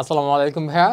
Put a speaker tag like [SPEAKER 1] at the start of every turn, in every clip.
[SPEAKER 1] আসসালামু আলাইকুম ভাইয়া।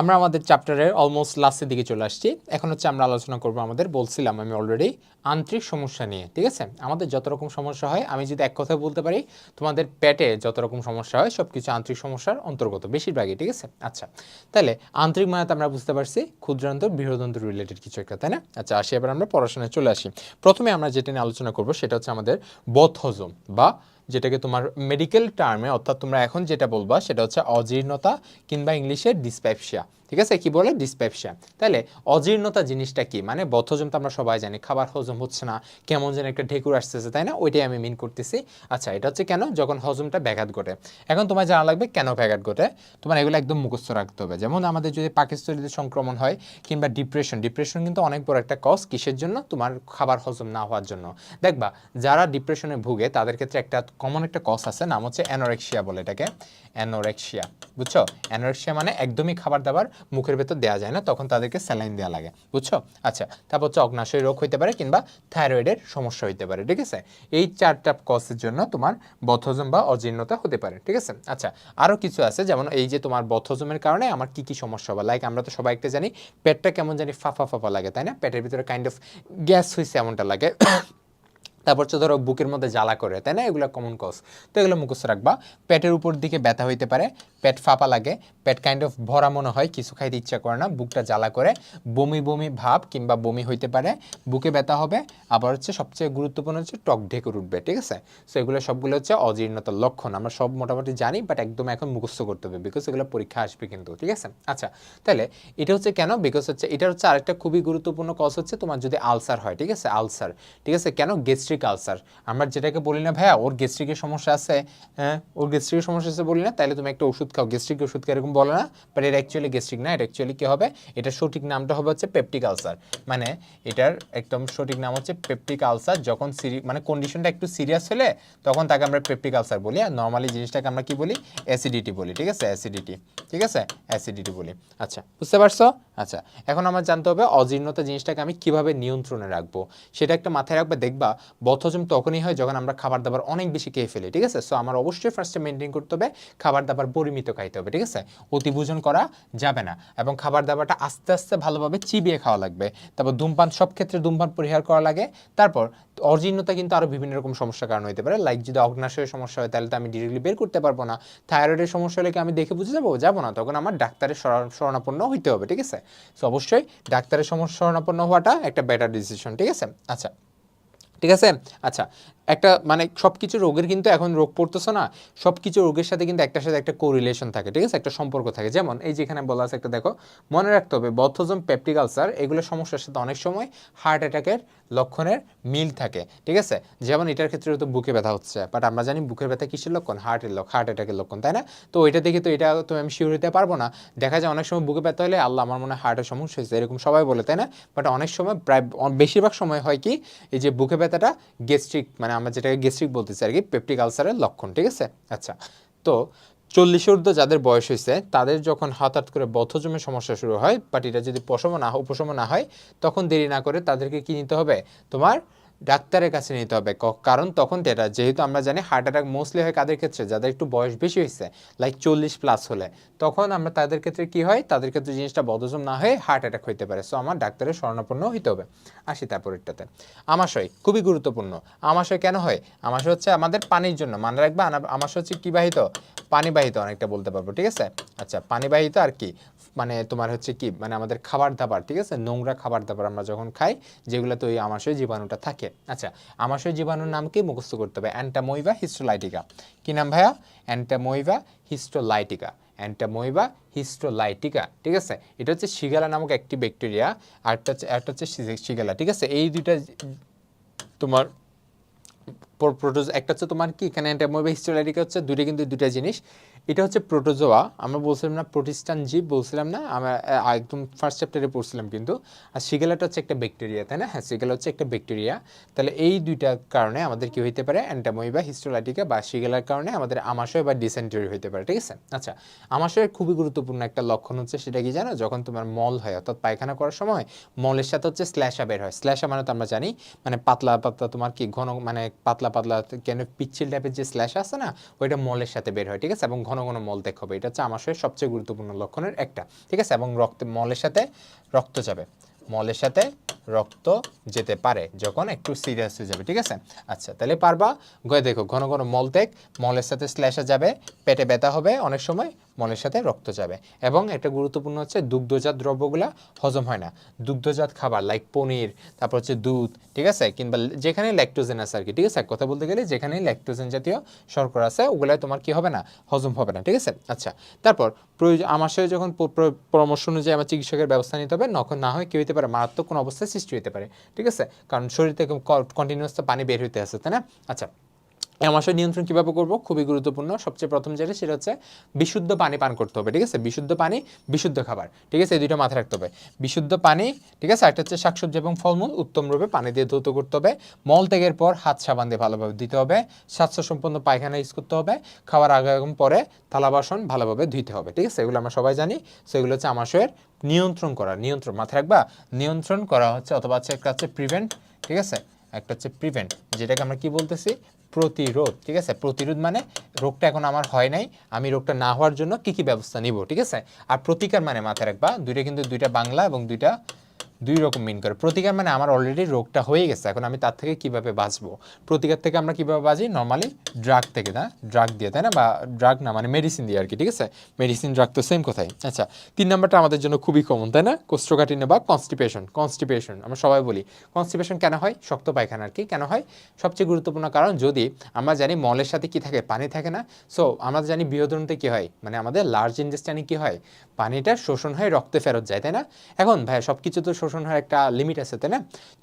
[SPEAKER 1] আমরা আমাদের চ্যাপ্টারের অলমোস্ট লাস্টের দিকে চলে আসছি। এখন হচ্ছে আমরা আলোচনা করব আমাদের বলছিলাম আমি অলরেডি আন্তরিক সমস্যা নিয়ে, ঠিক আছে? আমাদের যত রকম সমস্যা হয়, আমি যদি এক কথায় বলতে পারি, তোমাদের পেটে যত রকম সমস্যা হয় সব কিছু আন্তরিক সমস্যার অন্তর্গত, বেশিরভাগই, ঠিক আছে? আচ্ছা তাহলে আন্তরিক মানে আমরা বুঝতে পারছি, ক্ষুদ্রান্ত বৃহদন্ত রিলেটেড কিছু একটা, তাই না? আচ্ছা আসি এবার আমরা পড়াশোনায় চলে আসি। প্রথমে আমরা যেটা নিয়ে আলোচনা করব, সেটা হচ্ছে আমাদের বথ হজম বা যেটাকে তোমার মেডিকেল টার্মে অর্থাৎ তোমরা এখন যেটা বলবা সেটা হচ্ছে অজীর্ণতা কিংবা ইংলিশে ডিসপ্যাপসিয়া ঠিক আছে? কি বলে? ডিসপ্যাপসিয়া তাহলে অজীর্ণতা জিনিসটা কি? মানে বথহজম তো আমরা সবাই জানি, খাবার হজম হচ্ছে না, কেমন যেন একটা ঢেকুর আসতেছে, তাই না? ওইটাই আমি মিন করতেছি। আচ্ছা এটা হচ্ছে কেন? যখন হজমটা ব্যাঘাত ঘটে। এখন তোমার জানা লাগবে কেন ব্যাঘাত ঘটে? তোমার এগুলো একদম মুখস্থ রাখতে হবে। যেমন আমাদের যদি পাকিস্তানিতে সংক্রমণ হয় কিংবা ডিপ্রেশন ডিপ্রেশন কিন্তু অনেক বড় একটা কজ কিসের জন্য? তোমার খাবার হজম না হওয়ার জন্য। দেখবা, যারা ডিপ্রেশনে ভুগে, তাদের ক্ষেত্রে একটা কমন একটা কজ আছে, নাম হচ্ছে অ্যানোরেক্সিয়া বলে এটাকে। অ্যানোরেক্সিয়া বুঝছ? অ্যানোরেক্সিয়া মানে একদমই খাবার দাবার মুখের ভেতর দেওয়া যায় না, তখন তাদেরকে স্যালাইন দেওয়া লাগে, বুঝছ? আচ্ছা তারপর হচ্ছে অগ্নাশয় রোগ হইতে পারে কিংবা থাইরয়েডের সমস্যা হইতে পারে, ঠিক আছে? এই চারটা কজের জন্য তোমার বথহজম বা অজীর্ণতা হতে পারে, ঠিক আছে? আচ্ছা আরও কিছু আছে, যেমন এই যে তোমার বথহজমের কারণে আমার কি কি সমস্যা হবে লাইক আমরা তো সবাই একটা জানি, পেটটা কেমন জানি ফাফা ফাফা লাগে, তাই না? পেটের ভিতরে কাইন্ড অফ গ্যাস হয়েছে এমনটা লাগে তারপর হচ্ছে ধরো বুকের মধ্যে জ্বালা করে, তাই না? এগুলো কমন কজ তো এগুলো মুখস্থ রাখবা। পেটের উপর দিকে ব্যথা হইতে পারে, পেট ফাঁপা লাগে, পেট কাইন্ড অফ ভরা মনে হয়, কিছু খাইতে ইচ্ছা করে না, বুকটা জ্বালা করে, বমি বমি ভাব কিংবা বমি হইতে পারে, বুকে ব্যথা হবে, আবার হচ্ছে সবচেয়ে গুরুত্বপূর্ণ হচ্ছে টক ঢেকুর উঠবে, ঠিক আছে? সো এগুলো সবগুলো হচ্ছে অজীর্ণতার লক্ষণ, আমরা সব মোটামুটি জানি বাট একদম এখন মুখস্থ করতে হবে বিকজ এগুলো পরীক্ষা আসবে কিন্তু, ঠিক আছে? আচ্ছা তাহলে এটা হচ্ছে কেন? বিকজ হচ্ছে এটা হচ্ছে আরেকটা খুবই গুরুত্বপূর্ণ কজ হচ্ছে তোমার যদি আলসার হয়, ঠিক আছে? আলসার ঠিক আছে? কেন গেস্ট্রিক আলসার আমরা যেটাকে বলি না, ভাইয়া, ওর গেস্ট্রিকের সমস্যা আছে হ্যাঁ ওর গেস্ট্রিকের সমস্যা আছে বলি না তাহলে তুমি একটা ওষুধ খাও। গ্যাস্ট্রিক ওষুধ এরকম বলে না? বাট এটা অ্যাকচুয়ালি গ্যাস্ট্রিক না এটা অ্যাকচুয়ালি কী হবে? এটার সঠিক নামটা হবে হচ্ছে পেপটিক আলসার মানে এটার একদম সঠিক নাম হচ্ছে পেপটিক আলসার যখন সিরি মানে কন্ডিশনটা একটু সিরিয়াস হলে তখন তাকে আমরা পেপটিক আলসার বলি। আর নর্মালি জিনিসটাকে আমরা কি বলি? অ্যাসিডিটি বলি, ঠিক আছে? অ্যাসিডিটি ঠিক আছে? অ্যাসিডিটি বলি। আচ্ছা বুঝতে পারছ? আচ্ছা এখন আমার জানতে হবে অজীর্ণতা জিনিসটাকে আমি কীভাবে নিয়ন্ত্রণে রাখব? সেটা একটা মাথায় রাখবে, দেখবা বথহজম তখনই হয় যখন আমরা খাবার দাবার অনেক বেশি খেয়ে ফেলি, ঠিক আছে? সো আমার অবশ্যই ফার্স্টে মেনটেন করতে হবে খাবার দাবার পরিমিত খাইতে হবে, ঠিক আছে? অতিভোজন করা যাবে না এবং খাবার দাবারটা আস্তে আস্তে ভালোভাবে চিবিয়ে খাওয়া লাগবে। তারপর ধূমপান, সব ক্ষেত্রে ধূমপান পরিহার করা লাগে। তারপর অজীর্ণতা কিন্তু আরও বিভিন্ন রকম সমস্যার কারণ হতে পারে। লাইক যদি অগ্নাশয়ের সমস্যা হয়, তাহলে তো আমি ডিরেক্টলি বের করতে পারব না। থাইরয়েডের সমস্যা হলে কি আমি দেখে বুঝে যাব? যাব না। তখন আমার ডাক্তারের শরণ- শরণাপন্ন হইতে হবে, ঠিক আছে? সো অবশ্যই ডাক্তারের সমস্যা শরণাপন্ন হওয়াটা একটা বেটার ডিসিশন ঠিক আছে? আচ্ছা ঠিক আছে? আচ্ছা একটা মানে সব কিছু রোগের কিন্তু এখন রোগ পড়তেছে না সব কিছু রোগের সাথে কিন্তু একটার সাথে একটা কোরিলেশন থাকে, ঠিক আছে? একটা সম্পর্ক থাকে। যেমন এই যেখানে বলা আছে একটা, দেখো, মনে রাখতে হবে বথজম পেপটিক আলসার এগুলো সমস্যার সাথে অনেক সময় হার্ট অ্যাটাকের লক্ষণের মিল থাকে, ঠিক আছে? যেমন এটার ক্ষেত্রে তো বুকে ব্যথা হচ্ছে বাট আমরা জানি বুকের ব্যথা কিসের লক্ষণ? হার্টের লক্ষণ হার্ট অ্যাটাকের লক্ষণ, তাই না? তো এটা দেখে তো এটা তো আমি শিওর হতে পারব না। দেখা যায় অনেক সময় বুকে ব্যথা হলে, আল্লাহ আমার মনে হয় হার্টের সমস্যা হয়েছে এরকম সবাই বলে, তাই না? বাট অনেক সময় প্রায়, বেশিরভাগ সময় হয় কি, এই যে বুকে ব্যথাটা গেস্ট্রিক মানে আমরা যেটাকে গেস্ট্রিক বলতেছি আর কি পেপটিক আলসারের লক্ষণ, ঠিক আছে? আচ্ছা তো চল্লিশ ঊর্ধ্ব যাদের বয়স হয়েছে, তাদের যখন হঠাৎ করে বথজমের সমস্যা শুরু হয় বাট এটা যদি পশম না উপশম না হয়, তখন দেরি না করে তাদেরকে কি নিতে হবে? তোমার ডাক্তারের কাছে নিতে হবে। কারণ তখন এটা, যেহেতু আমরা জানি হার্ট অ্যাটাক মোস্টলি হয় কাদের ক্ষেত্রে? যাদের একটু বয়স বেশি হয়েছে লাইক চল্লিশ প্লাস হলে। তখন আমরা তাদের ক্ষেত্রে কি হয়? তাদের ক্ষেত্রে জিনিসটা বদহজম না হয়ে হার্ট অ্যাটাক হইতে পারে। সো আমার ডাক্তারের শরণাপন্ন হইতে হবে। আসি তারপরেরটাতে। আমাশয়, খুবই গুরুত্বপূর্ণ। আমাশয় কেন হয়? আমাশয় হচ্ছে আমাদের পানির জন্য। মনে রাখবে আমাশয় হচ্ছে কি বাহিত? পানিবাহিত অনেকটা বলতে পারব, ঠিক আছে? আচ্ছা পানিবাহিত আর কি? মানে তোমার হচ্ছে কি? মানে আমাদের খাবার দাবার, ঠিক আছে? নোংরা খাবার দাবার আমরা যখন খাই, যেগুলোতে ওই আমাশয় জীবাণুটা থাকে আচ্ছা আমাশয় জীবাণুর নাম কি? মুখস্থ করতে হবে। Entamoeba histolytica. কি নাম ভাইয়া? অ্যান্টামোইভা হিস্টোলাইটিকা। অ্যান্টামোইভা হিস্টোলাইটিকা, ঠিক আছে? এটা হচ্ছে শিগালা নামক একটি ব্যাকটেরিয়া আরটা হচ্ছে, একটা হচ্ছে শিগালা ঠিক আছে? এই দুইটা তোমার প্রোটোজ, একটা হচ্ছে তোমার কি? এখানে অ্যান্টামোইভা হিস্টোলাইটিকা হচ্ছে দুইটা কিন্তু দুইটা জিনিস। এটা হচ্ছে প্রোটোজোয়া। আমরা বলছিলাম না প্রোটিস্টান জীব, বলছিলাম না, আমরা একদম ফার্স্ট চ্যাপ্টারে পড়ছিলাম কিন্তু। আর সিগেলাটা হচ্ছে একটা ব্যাকটেরিয়া তাই না? হ্যাঁ সিগেলা হচ্ছে একটা ব্যাকটেরিয়া তাহলে এই দুইটা কারণে আমাদের কি হইতে পারে? অ্যান্টামোইভা হিস্টোলাইটিকা বা সিগেলার কারণে আমাদের আমাশয় বা ডিসেন্টারি হইতে পারে, ঠিক আছে? আচ্ছা আমাশয়ের খুবই গুরুত্বপূর্ণ একটা লক্ষণ হচ্ছে সেটা কি জানো? যখন তোমার মল হয়, অর্থাৎ পায়খানা করার সময় মলের সাথে হচ্ছে স্ল্যাশা বের হয়। স্ল্যাশা মানে তো আমরা জানি মানে পাতলা পাতলা তোমার কি ঘন মানে পাতলা পাতলা কেন পিচ্ছিল টাইপের যে স্ল্যাশ আছে না, ওইটা মলের সাথে বের হয়, ঠিক আছে? এবং ঘন ঘন ঘন মলত্যাগ হবে। এটা হচ্ছে আমাশয়ের সবচেয়ে গুরুত্বপূর্ণ লক্ষণের একটা। ঠিক আছে? এবং রক্ত, মলের সাথে রক্ত যাবে। মলের সাথে রক্ত যেতে পারে যখন একটু সিরিয়াস হয়ে যাবে। ঠিক আছে? আচ্ছা তাহলে পারবা? গয়ে দেখো, ঘন ঘন মল মলত্যাগ মলের সাথে স্ল্যাশে যাবে, পেটে ব্যথা হবে, অনেক সময় মলের সাথে রক্ত যাবে। এবং একটা গুরুত্বপূর্ণ হচ্ছে দুগ্ধজাত দ্রব্যগুলা হজম হয় না। দুগ্ধজাত খাবার লাইক পনির, তারপর হচ্ছে দুধ, ঠিক আছে? কিংবা যেখানে ল্যাকটোজেন আছে আর কি ঠিক আছে? এক কথা বলতে গেলে যেখানে ল্যাকটোজেন জাতীয় শর্করা আছে ওগুলা তোমার কি হবে না? হজম হবে না, ঠিক আছে? আচ্ছা তারপর প্রয়োজন আমার সাথে যখন পরামর্শ অনুযায়ী আমার চিকিৎসকের ব্যবস্থা নিতে হবে নখন না হয় কি হতে পারে, মারাত্মক কোনো অবস্থায় সৃষ্টি হতে পারে, ঠিক আছে? কারণ শরীর থেকে কন্টিনিউয়াস তো পানি বের হইতে আছে, তাই না? আচ্ছা আমাশয় নিয়ন্ত্রণ কীভাবে করব? খুবই গুরুত্বপূর্ণ। সবচেয়ে প্রথম যেটা, সেটা হচ্ছে বিশুদ্ধ পানি পান করতে হবে, ঠিক আছে? বিশুদ্ধ পানি, বিশুদ্ধ খাবার, ঠিক আছে? এই দুটো মাথায় রাখতে হবে। বিশুদ্ধ পানি, ঠিক আছে? একটা হচ্ছে শাকসবজি এবং ফলমূল, উত্তম রূপে পানি দিয়ে ধৌত করতে হবে। মল ত্যাগের পর হাত সাবান দিয়ে ভালোভাবে দিতে হবে। স্বাস্থ্যসম্পন্ন পায়খানা ইউজ করতে হবে। খাওয়ার আগে এবং পরে থালা বাসন ভালোভাবে ধুইতে হবে, ঠিক আছে? এগুলো আমরা সবাই জানি। সেগুলো হচ্ছে আমাশয়ের নিয়ন্ত্রণ করা, নিয়ন্ত্রণ মাথায় রাখবা। নিয়ন্ত্রণ করা হচ্ছে, অথবা হচ্ছে একটা হচ্ছে প্রিভেন্ট ঠিক আছে? একটা হচ্ছে প্রিভেন্ট যেটাকে আমরা কি বলতেছি? প্রতিরোধ, ঠিক আছে? প্রতিরোধ মানে রোগটা এখন আমার হয় নাই, আমি রোগটা না হওয়ার জন্য কি কি ব্যবস্থা নিব, ঠিক আছে? আর প্রতিকার মানে মাথায় রাখবা, দুইটা কিন্তু দুইটা বাংলা এবং দুইটা দুই রকম মিন করে। প্রতিকার মানে আমার অলরেডি রোগটা হয়ে গেছে, এখন আমি তার থেকে কীভাবে বাঁচবো? প্রতিকার থেকে আমরা কীভাবে বাঁচি? নর্মালি ড্রাগ থেকে না? ড্রাগ দিয়ে, তাই না? বা ড্রাগ না মানে মেডিসিন দিয়ে আর কি, ঠিক আছে? মেডিসিন ড্রাগ তো সেম কথাই। আচ্ছা তিন নাম্বারটা আমাদের জন্য খুবই কমন তাই না? কোষ্ঠকাঠিন্য বা কনস্টিপেশন কনস্টিপেশন আমরা সবাই বলি। কনস্টিপেশন কেন হয়? শক্ত পায়খানা আর কি। কেন হয়? সবচেয়ে গুরুত্বপূর্ণ কারণ যদি আমরা জানি মলের সাথে কি থাকে? পানি থাকে না। সো আমরা জানি বৃহদরণতে কি হয়? মানে আমাদের লার্জ ইন্ডেস্টাইনে কি হয়? পানিটা শোষণ হয়ে রক্তে ফেরত যায়, তাই না? এখন ভাই সব কিছু তো শোষণ হওয়ার একটা লিমিট আছে, তাই না?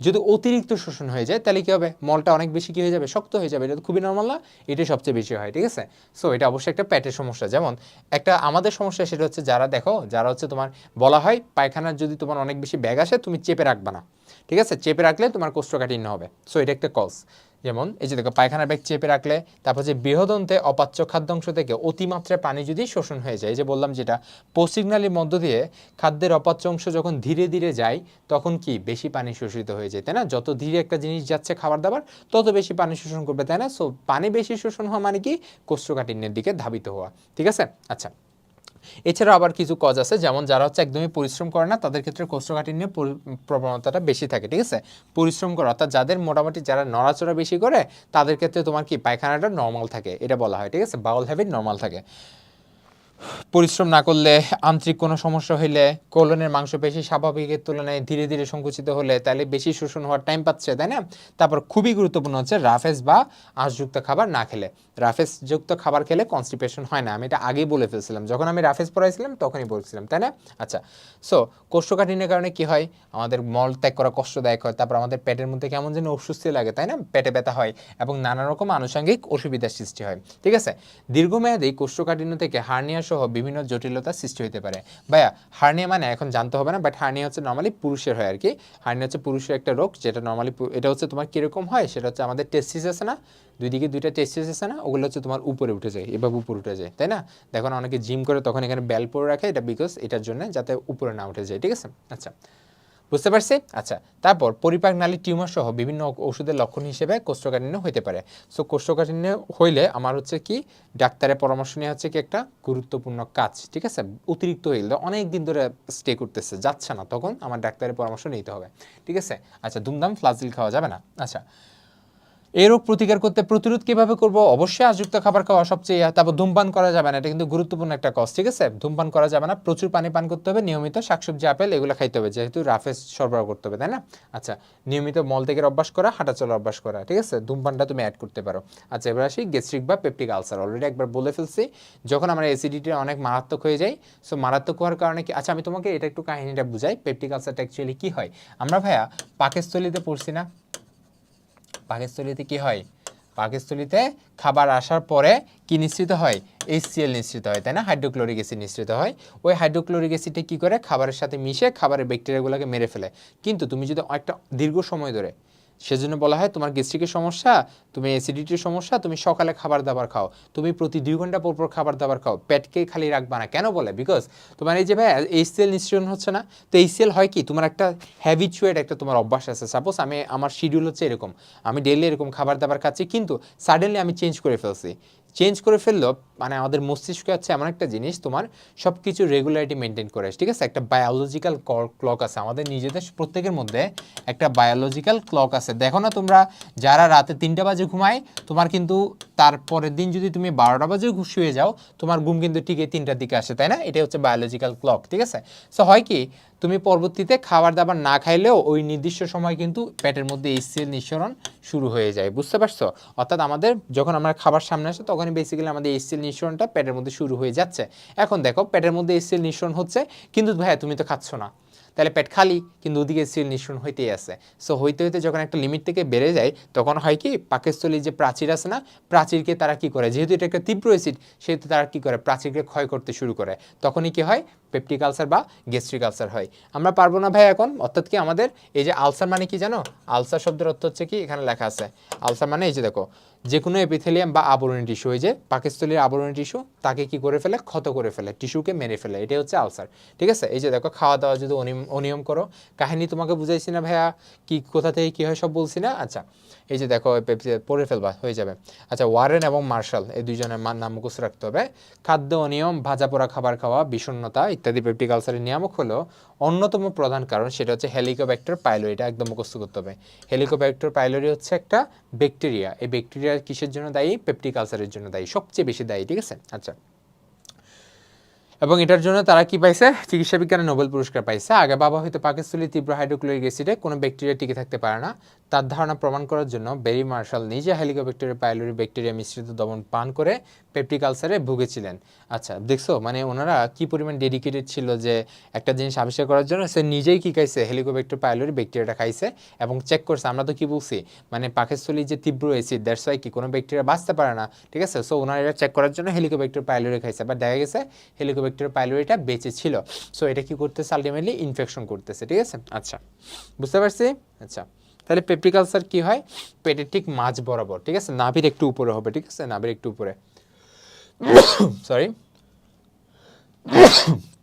[SPEAKER 1] যদি অতিরিক্ত শোষণ হয়ে যায়, তাহলে কি হবে? মলটা অনেক বেশি কি হয়ে যাবে? শক্ত হয়ে যাবে। এটা তো খুবই নর্মাল না, এটাই সবচেয়ে বেশি হয়, ঠিক আছে? সো এটা অবশ্যই একটা প্যাটের সমস্যা। যেমন, একটা আমাদের সমস্যা সেটা হচ্ছে যারা, দেখো, যারা হচ্ছে তোমার, বলা হয় পায়খানার যদি তোমার অনেক বেশি ব্যাগ আসে, তুমি চেপে রাখবা না, ঠিক আছে? চেপে রাখলে তোমার কোষ্ঠকাঠিন্য হবে। সো এটা একটা কজ যেমন, এই যে দেখো, পায়খানার ব্যাগ চেপে রাখলে, তারপর যে বৃহদন্তে অপাচ্য খাদ্যাংশ থেকে অতিমাত্রায় পানি যদি শোষণ হয়ে যায়, এই যে বললাম যেটা পোস্টিগনালির মধ্য দিয়ে খাদ্যের অপাচ্য অংশ যখন ধীরে ধীরে যায়, তখন কি বেশি পানি শোষিত হয়ে যায়, তাই না? যত ধীরে একটা জিনিস যাচ্ছে খাবার দাবার তত বেশি পানি শোষণ করবে, তাই না? সো, পানি বেশি শোষণ হওয়া মানে কি? কোষ্ঠকাঠিন্যের দিকে ধাবিত হওয়া, ঠিক আছে? আচ্ছা এছাড়াও আবার কিছু কজ আছে, যেমন যারা হচ্ছে একদমই পরিশ্রম করে না, তাদের ক্ষেত্রে কোষ্ঠকাঠিন্যের পরি- প্রবণতাটা বেশি থাকে, ঠিক আছে? পরিশ্রম করে, অর্থাৎ যাদের মোটামুটি যারা নড়াচড়া বেশি করে, তাদের ক্ষেত্রে তোমার কি, পায়খানাটা নর্মাল থাকে, এটা বলা হয়, ঠিক আছে? বাউল হ্যাবিট নর্মাল থাকে। পরিশ্রম না করলে আন্তরিক কোনো সমস্যা হইলে কোলনের মাংসপেশি স্বাভাবিকের তুলনায় ধীরে ধীরে সংকুচিত হলে তাহলে বেশি শোষণ হওয়ার টাইম পাচ্ছে, তাই না? তারপর খুবই গুরুত্বপূর্ণ হচ্ছে রাফেজ বা আঁশযুক্ত খাবার না খেলে। রাফেজ যুক্ত খাবার খেলে কনস্টিপেশন হয় না। আমি এটা আগেই বলে ফেলছিলাম। যখন আমি রাফেজ পড়াইছিলাম তখনই বলছিলাম, তাই না? আচ্ছা সো কোষ্ঠকাঠিন্যের কারণে কি হয়? আমাদের মল ত্যাগ করা কষ্টদায়ক হয়। তারপর আমাদের পেটের মধ্যে কেমন যেন অস্বস্তি লাগে, তাই না? পেটে ব্যথা হয় এবং নানা রকম আনুষঙ্গিক অসুবিধার সৃষ্টি হয়। ঠিক আছে? দীর্ঘমেয়াদী কোষ্ঠকাঠিন্য থেকে হার্নিয়া সহ বিভিন্ন জটিলতা সৃষ্টি হতে পারে। ভাইয়া হার্নিয়া মানে এখন জানতে হবে না বাট হার্নিয়া হচ্ছে নর্মালি পুরুষের হয় আর কি হার্নিয়া হচ্ছে পুরুষের একটা রোগ, যেটা নর্মালি এটা হচ্ছে তোমার কীরকম হয়, সেটা হচ্ছে আমাদের টেস্টিস আছে না? দুই দিকে দুইটা টেস্টিস আছে না? ওগুলো হচ্ছে তোমার উপরে উঠে যায়, এভাবে উপরে উঠে যায়, তাই না? দেখো অনেকে জিম করে তখন এখানে বেল পরে রাখে, এটা বিকজ এটার জন্য যাতে উপরে না উঠে যায়, ঠিক আছে? আচ্ছা। বুঝতে পারছি? আচ্ছা তারপর পরিপাক নালী টিউমার সহ বিভিন্ন ওষুধের লক্ষণ হিসেবে কোষ্ঠকাঠিন্য হতে পারে। সো কোষ্ঠকাঠিন্য হইলে আমার হচ্ছে কি, ডাক্তারের পরামর্শ নেওয়া হচ্ছে কি একটা গুরুত্বপূর্ণ কাজ, ঠিক আছে? অতিরিক্ত হইলে, অনেক দিন ধরে স্টে করতেছে, যাচ্ছে না, তখন আমার ডাক্তারের পরামর্শ নিতে হবে, ঠিক আছে? আচ্ছা দুমদাম ফ্লাজিল খাওয়া যাবে না। আচ্ছা এই রোগ প্রতিকার করতে প্রতিরোধ কীভাবে করব? অবশ্যই আজযুক্ত খাবার খাওয়া সবচেয়ে। তারপর ধূমপান করা যাবে না, এটা কিন্তু গুরুত্বপূর্ণ একটা কজ ঠিক আছে? ধূমপান করা যাবে না, প্রচুর পানি পান করতে হবে, নিয়মিত শাকসবজি, আপেল এগুলো খাইতে হবে, যেহেতু রাফেজ সরবরাহ করতে হবে, তাই না? আচ্ছা নিয়মিত মল থেকে অভ্যাস করা হাঁটা চলার অভ্যাস করা, ঠিক আছে? ধূমপানটা তুমি অ্যাড করতে পারো। আচ্ছা এবার আসি গ্যাস্ট্রিক বা পেপটিক আলসার অলরেডি একবার বলে ফেলছি, যখন আমার অ্যাসিডিটি অনেক মারাত্মক হয়ে যায় সো মারাত্মক হওয়ার কারণে কি আচ্ছা আমি তোমাকে এটা একটু কাহিনীটা বুঝাই পেপটিক আলসারটা অ্যাকচুয়ালি কি হয়? আমরা ভাইয়া পাকস্থলিতে পড়ছি না পাকস্থলিতে কি হয়? পাকস্থলিতে খাবার আসার পরে কি নিশ্চিত হয়? এইচসিএল নিশ্চিত হয়, তাই না? হাইড্রোক্লোরিক অ্যাসিড নিশ্চিত হয়। ওই হাইড্রোক্লোরিক অ্যাসিডটা কী করে? খাবারের সাথে মিশে খাবারের ব্যাকটেরিয়াগুলোকে মেরে ফেলে। কিন্তু তুমি যদি একটা দীর্ঘ সময় ধরে সেজন্য বলা হয়, তোমার গ্যাস্ট্রিকের সমস্যা, তুমি অ্যাসিডিটির সমস্যা, তুমি সকালে খাবার দাবার খাও। তুমি প্রতি দুই ঘণ্টা পর পর খাবার দাবার খাও। পেটকে খালি রাখবা না। কেন বলে? বিকজ তোমার এই যে ভাই এইচসিএল নিঃসরণ হচ্ছে না। তো এইচসিএল হয় কি? তোমার একটা হ্যাবিচুয়েট একটা তোমার অভ্যাস আছে। সাপোজ আমি, আমার শিডিউল হচ্ছে এরকম। আমি ডেলি এরকম খাবার দাবার খাচ্ছি, কিন্তু সাডেনলি আমি চেঞ্জ করে ফেলছি। চেঞ্জ করে ফেলল মানে আমাদের মস্তিষ্ক হচ্ছে এমন একটা জিনিস, তোমার সব কিছু রেগুলারিটি মেনটেন করে ঠিক আছে? একটা বায়োলজিক্যাল ক্লক আছে, আমাদের নিজেদের প্রত্যেকের মধ্যে একটা বায়োলজিক্যাল ক্লক আছে। দেখো না তোমরা, যারা রাতে তিনটা বাজে ঘুমায়, তোমার কিন্তু তারপরের দিন যদি তুমি বারোটা বাজে শুয়ে যাও, তোমার ঘুম কিন্তু ঠিক এই তিনটার দিকে আসে, তাই না? এটা হচ্ছে বায়োলজিক্যাল ক্লক ঠিক আছে? সো হয় কি তুমি পরবর্তীতে খাবার দাবার না খাইলেও ওই নির্দিষ্ট সময় কিন্তু পেটের মধ্যে এইচসিএল নিঃসরণ শুরু হয়ে যায়। বুঝতে পারছ? অর্থাৎ আমাদের যখন আমরা খাবার সামনে আসে, তখনই বেসিক্যালি আমাদের এইচসিএল নিঃসরণটা পেটের মধ্যে শুরু হয়ে যাচ্ছে। এখন দেখো, পেটের মধ্যে এইচসিএল নিঃসরণ হচ্ছে, কিন্তু ভাইয়া তুমি তো খাচ্ছ না। তাহলে পেট খালি, কিন্তু ওদিকে সিল নিঃসরণ হইতেই আছে। সো হইতে হইতে যখন একটা লিমিট থেকে বেড়ে যায়, তখন হয় কি, পাকস্থলীর যে প্রাচীর আছে না, প্রাচীরকে তারা কি করে? যেহেতু এটা একটা তীব্র অ্যাসিড সেহেতু তারা কি করে? প্রাচীরকে ক্ষয় করতে শুরু করে। তখনই কি হয়? পেপটিক আলসার বা গ্যাস্ট্রিক আলসার হয়। আমরা পারব না ভাই এখন, অর্থাৎ কি আমাদের, এই যে আলসার মানে কি জানো? আলসার শব্দের অর্থ হচ্ছে কি, এখানে লেখা আছে। আলসার মানে এই যে দেখো যে কোনো এপিথেলিয়াম বা আবরণী টিস্যু ওই যে পাকস্থলীর আবরণী টিস্যু তাকে কি করে ফেলে? ক্ষত করে ফেলে টিস্যুকে মেরে ফেলে, এটাই হচ্ছে আলসার। ঠিক আছে? এই যে দেখো খাওয়া দাওয়া যদি অনিয়ম অনিয়ম করো, কাহিনী তোমাকে বুঝাইছি না ভাইয়া, কি, কোথা থেকে কী হয় সব বলছি না? আচ্ছা এই যে দেখো পড়ে ফেলবা, হয়ে যাবে। আচ্ছা ওয়ারেন এবং মার্শাল, এই দুইজনের নাম মুখস্থ রাখতে হবে। খাদ্য অনিয়ম ভাজা পোড়া খাবার খাওয়া, বিষণ্ণতা ইত্যাদি পেপটিক আলসারের নিয়ামক হলো অন্যতম প্রধান কারণ, সেটা হচ্ছে হেলিকোব্যাক্টার পাইলোরি, এটা একদম মুখস্থ করতে হবে। হেলিকোব্যাক্টার পাইলোরি হচ্ছে একটা ব্যাকটেরিয়া। এই ব্যাকটেরিয়া কিসের জন্য দায়ী? পেপটিক আলসারের জন্য দায়ী, সবচেয়ে বেশি দায়ী, ঠিক আছে? আচ্ছা। এবং এটার জন্য তারা কি পাইছে? চিকিৎসা বিজ্ঞানে নোবেল পুরস্কার পাইছে। আগে বাবা হয়তো পাকিস্তানি তীব্র হাইড্রোক্লোরিক অ্যাসিডে কোনো ব্যাকটেরিয়া টিকে থাকতে পারে না। তার ধারণা প্রমাণ করার জন্য বেরি মার্শাল নিজে হেলিকোব্যাক্টেরিয়া পাইলোরি ব্যাকটেরিয়া মিশ্রিত দমন পান করে পেপটিক আলসারে ভুগেছিলেন। আচ্ছা দেখছ মানে ওনারা কি পরিমাণ ডেডিকেটেড ছিল যে একটা জিনিস আবিষ্কার করার জন্য, সে নিজেই কি খাইছে? হেলিকোব্যাক্টের পাইলোরি ব্যাকটেরিয়াটা খাইছে এবং চেক করছে। আমরা তো কি বলছি মানে পাকিস্তানি যে তীব্র দ্যাটস ওয়াই কি কোনো ব্যাকটেরিয়া বাঁচতে পারে না, ঠিক আছে? সো ওনারা এটা চেক করার জন্য হেলিকোব্যাক্টের পাইলোরি খাইছে। বা দেখা গেছে হেলিকোব্যাক্টের পাইলোরিটা বেঁচে ছিল। সো এটা কি করতেছে? আলটিমেটলি ইনফেকশন করতেছে, ঠিক আছে? আচ্ছা বুঝতে পারছি? আচ্ছা তাহলে পেপটিক আলসার কি হয়? পেটের ঠিক মাঝ বরাবর, ঠিক আছে? নাভির একটু উপরে হবে, ঠিক আছে? নাভির একটু উপরে। সরি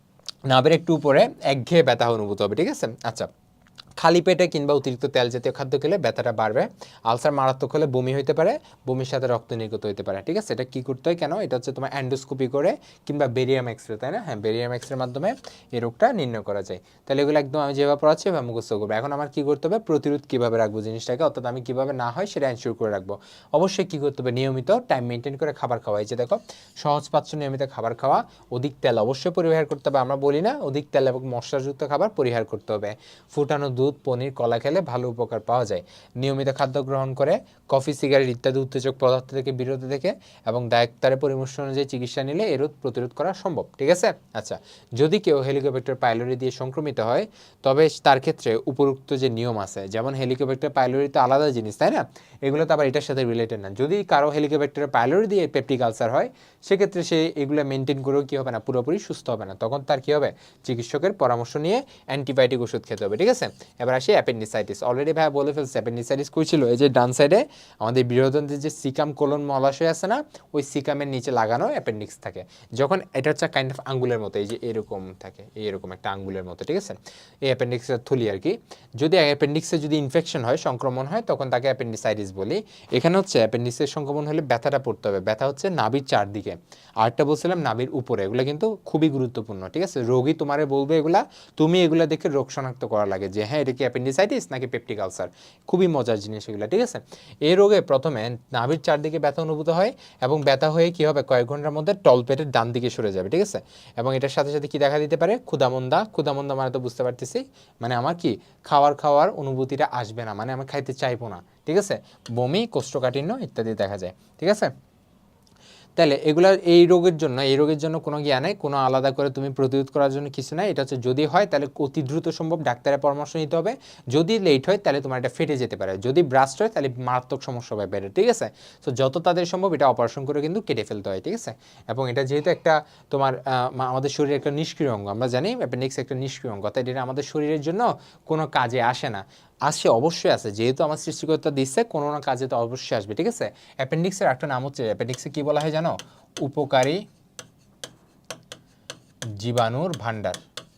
[SPEAKER 1] নাভের একটু উপরে একঘেয়ে ব্যথা অনুভূত হবে ঠিক আছে? আচ্ছা। খালি পেটে কিংবা অতিরিক্ত তেল জাতীয় খাদ্য খেলে ব্যথাটা বাড়বে। আলসার মারাত্মক হলে বমি হতে পারে, বমির সাথে রক্ত নির্গত হতে পারে, ঠিক আছে? এটা কি করতে হয় কেন? এটা হচ্ছে তোমার অ্যান্ডোস্কোপি করে কিংবা বেরিয়াম এক্সরে তাই না? হ্যাঁ বেরিয়াম এক্সরের মাধ্যমে এই রোগটা নির্ণয় করা যায়। তাহলে এগুলো একদম আমি যেভাবে পড়াচ্ছি, এভাবে মুখস্থ করব। এখন আমার কি করতে হবে? প্রতিরোধ কীভাবে রাখব জিনিসটাকে? অর্থাৎ আমি কীভাবে না হয় সেটা এনশিওর করে রাখব। অবশ্যই কী করতে হবে? নিয়মিত টাইম মেনটেন করে খাবার খাওয়া। এই যে দেখো, সহজ পাচ্ছ নিয়মিত খাবার খাওয়া। অধিক তেল অবশ্যই পরিহার করতে হবে। আমরা বলি না, অধিক তেল এবং মশলাযুক্ত খাবার পরিহার করতে হবে। ফুটানো দুধ পনির, কলা খেলে ভালো উপকার পাওয়া যায়। নিয়মিত খাদ্য গ্রহণ করে, কফি, সিগারেট ইত্যাদি উত্তেজক পদার্থ থেকে বিরত থেকে এবং ডাক্তারের পরামর্শ অনুযায়ী চিকিৎসা নিলে এ রোগ প্রতিরোধ করা সম্ভব, ঠিক আছে? আচ্ছা যদি কেউ হেলিকপ্টার পাইলোরি দিয়ে সংক্রমিত হয়, তবে তার ক্ষেত্রে উপরোক্ত যে নিয়ম আছে, যেমন হেলিকপ্টার পাইলোরি তো আলাদা জিনিস, তাই না? এগুলো তো আবার এটার সাথে রিলেটেড না। যদি কারও হেলিকপ্টার পাইলোরি দিয়ে পেপটিক আলসার হয়, সেক্ষেত্রে সে এগুলো মেনটেন করেও কী হবে না? পুরোপুরি সুস্থ হবে না। তখন তার কী হবে? চিকিৎসকের পরামর্শ নিয়ে অ্যান্টিবায়োটিক ওষুধ খেতে হবে, ঠিক আছে? এবার আসি অ্যাপেন্ডিসাইটিস। অলরেডি ভাই বলে ফেলছে, অ্যাপেন্ডিসাইটিস কই ছিল? এই যে ডান সাইডে আমাদের বৃহদন্তের যে সিকাম কোলন মলাশয় আছে না, ওই সিকামের নিচে লাগানো অ্যাপেন্ডিক্স থাকে। যখন এটা হচ্ছে কাইন্ড অফ আঙ্গুলের মতো, এই যে এরকম থাকে, এরকম একটা আঙ্গুলের মতো, ঠিক আছে? এই অ্যাপেন্ডিক্সের থলি আর কি। যদি অ্যাপেন্ডিক্সে যদি ইনফেকশন হয়, সংক্রমণ হয়, তখন তাকে অ্যাপেন্ডিসাইটিস বলি। এখানে হচ্ছে অ্যাপেন্ডিক্সের সংক্রমণ হলে ব্যথাটা পড়তে হবে। ব্যথা হচ্ছে নাভির চারদিকে। আরেকটা বলছিলাম নাভির উপরে, এগুলো কিন্তু খুবই গুরুত্বপূর্ণ, ঠিক আছে? রোগী তোমারে বলবে এগুলা, তুমি এগুলা দেখে রোগ শনাক্ত করা লাগে যে হ্যাঁ এটা কি অ্যাপেন্ডিসাইটিস নাকি পেপটিক আলসার? খুবই মজার জিনিস এগুলো, ঠিক আছে? এই রোগে প্রথমে নাভির চারদিকে ব্যথা অনুভূত হয় এবং ব্যথা হয়ে কী হবে? কয়েক ঘণ্টার মধ্যে টলপেটের ডান দিকে সরে যাবে, ঠিক আছে? এবং এটার সাথে সাথে কি দেখা দিতে পারে? ক্ষুদামন্দা ক্ষুদামন্দা মানে তো বুঝতে পারতেছি। মানে আমার কি খাওয়ার খাওয়ার অনুভূতিটা আসবে না মানে আমি খাইতে চাইব না, ঠিক আছে? বমি, কোষ্ঠকাঠিন্য ইত্যাদি দেখা যায়, ঠিক আছে? তাহলে এগুলা এই রোগের জন্য, এই রোগের জন্য কোনো জ্ঞান নেই, কোনো আলাদা করে তুমি প্রতিরোধ করার জন্য কিছু নাই। এটা হচ্ছে যদি হয় তাহলে অতি দ্রুত সম্ভব ডাক্তারের পরামর্শ নিতে হবে। যদি লেট হয় তাহলে তোমার এটা ফেটে যেতে পারে। যদি ব্রাস্ট হয় তাহলে মারাত্মক সমস্যা হবে বেড়ে ঠিক আছে? তো যত তাদের সম্ভব এটা অপারেশন করে কিন্তু কেটে ফেলতে হয়, ঠিক আছে? এবং এটা যেহেতু একটা তোমার আমাদের শরীরের একটা নিষ্ক্রিয় অঙ্গ, আমরা জানি অ্যাপেন্ডিক্স একটা নিষ্ক্রিয় অঙ্গ তাই এটা আমাদের শরীরের জন্য কোনো কাজে আসে না। আসে, অবশ্যই আসে। যেহেতু আমার সৃষ্টিকর্তা দিচ্ছে কোনো না কাজে তো অবশ্যই আসবে, ঠিক আছে? অ্যাপেন্ডিক্সের একটা নাম হচ্ছে, অ্যাপেন্ডিক্সে কী বলা হয় জানো? উপকারী জীবাণুর ভান্ডার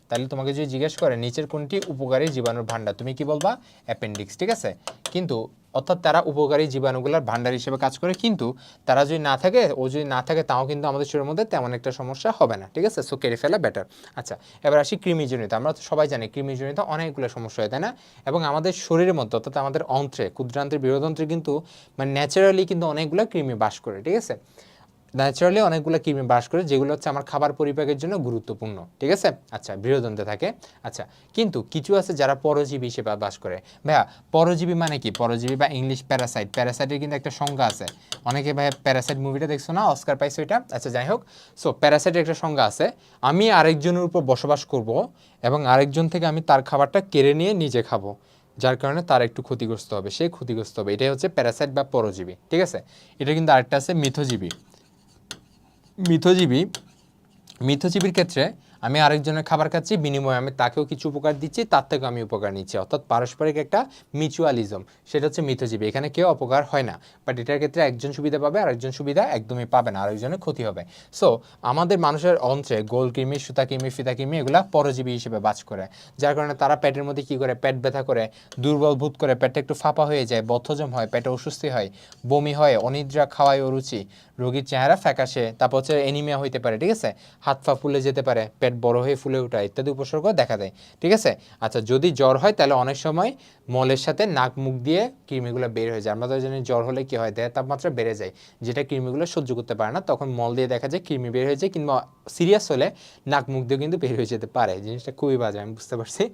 [SPEAKER 1] তাহলে তোমাকে যদি জিজ্ঞেস করে, নিচের কোনটি উপকারী জীবাণুর ভাণ্ডার? তুমি কি বলবা? অ্যাপেন্ডিক্স, ঠিক আছে? কিন্তু অর্থাৎ তারা উপকারী জীবাণুগুলোর ভান্ডার হিসেবে কাজ করে, কিন্তু তারা যদি না থাকে, ও যদি না থাকে তাও কিন্তু আমাদের শরীরের মধ্যে তেমন একটা সমস্যা হবে না, ঠিক আছে? সো কেড়ে ফেলা বেটার আচ্ছা এবার আসি কৃমিজনিত। আমরা তো সবাই জানি কৃমিজনিত অনেকগুলো সমস্যা হয়, তাই না? এবং আমাদের শরীরের মধ্যে, অর্থাৎ আমাদের অন্ত্রে ক্ষুদ্রান্ত্রে বিরোধন্ত্রে কিন্তু মানে ন্যাচারালি কিন্তু অনেকগুলো কৃমি বাস করে, ঠিক আছে? ন্যাচারালি অনেকগুলো কৃমি বাস করে, যেগুলো হচ্ছে আমার খাবার পরিপাকের জন্য গুরুত্বপূর্ণ। ঠিক আছে? আচ্ছা বৃহদন্তে থাকে। আচ্ছা কিন্তু কিছু আছে যারা পরজীবী হিসেবে বাস করে। ভাইয়া, পরজীবী মানে কি? পরজীবী বা ইংলিশ প্যারাসাইট প্যারাসাইটের কিন্তু একটা সংজ্ঞা আছে। অনেকে ভাইয়া প্যারাসাইট মুভিটা দেখছ না? অস্কার পাইছো এটা? আচ্ছা যাই হোক। সো প্যারাসাইটের একটা সংজ্ঞা আছে। আমি আরেকজনের উপর বসবাস করব এবং আরেকজন থেকে আমি তার খাবারটা কেড়ে নিয়ে নিজে খাব, যার কারণে তার একটু ক্ষতিগ্রস্ত হবে, সে ক্ষতিগ্রস্ত হবে। এটাই হচ্ছে প্যারাসাইট বা পরজীবী। ঠিক আছে? এটা কিন্তু আরেকটা আছে মিথজীবী। মিথজীবী মিথজীবীর ক্ষেত্রে আমি আরেকজনের খাবার খাচ্ছি, বিনিময়ে আমি তাকেও কিছু উপকার দিচ্ছি, তার থেকেও আমি উপকার নিচ্ছি। অর্থাৎ পারস্পরিক একটা মিউচুয়ালিজম সেটা হচ্ছে মিথজীবী। এখানে কেউ অপকার হয় না বাট এটার ক্ষেত্রে একজন সুবিধা পাবে, আরেকজন সুবিধা একদমই পাবে না, আরেকজনের ক্ষতি হবে। সো আমাদের মানুষের অন্ত্রে গোল কৃমি, সুতা কৃমি, ফিতা কৃমি, এগুলা পরজীবী হিসেবে বাস করে। যার কারণে তারা পেটের মধ্যে কি করে? পেট ব্যথা করে, দুর্বল বোধ করে, পেটটা একটু ফাঁপা হয়ে যায় বথজম হয়, পেটে অস্বস্তি হয়, বমি হয়, অনিদ্রা, খাওয়ায় অরুচি, রোগীর চেহারা ফ্যাকাশে, তারপর হচ্ছে এনিমিয়া হইতে পারে, ঠিক আছে? হাত পা ফুলে যেতে পারে, পেট বড় হয়ে ফুলে ওঠা ইত্যাদি উপসর্গ দেখা দেয়, ঠিক আছে? আচ্ছা যদি জ্বর হয়, তাহলে অনেক সময় মলের সাথে নাক মুখ দিয়ে কৃমিগুলো বের হয়ে যায়। আমরা তো জানি জ্বর হলে কি হয়, দেহের তাপমাত্রা বেড়ে যায়। যেটা কৃমিগুলো সহ্য করতে পারে না, তখন মল দিয়ে দেখা যায় কৃমি বের হয়ে যায় কিংবা সিরিয়াস হলে নাক মুখ দিয়ে কিন্তু বের হয়ে যেতে পারে। জিনিসটা খুবই বাজে, আমি বুঝতে পারছি।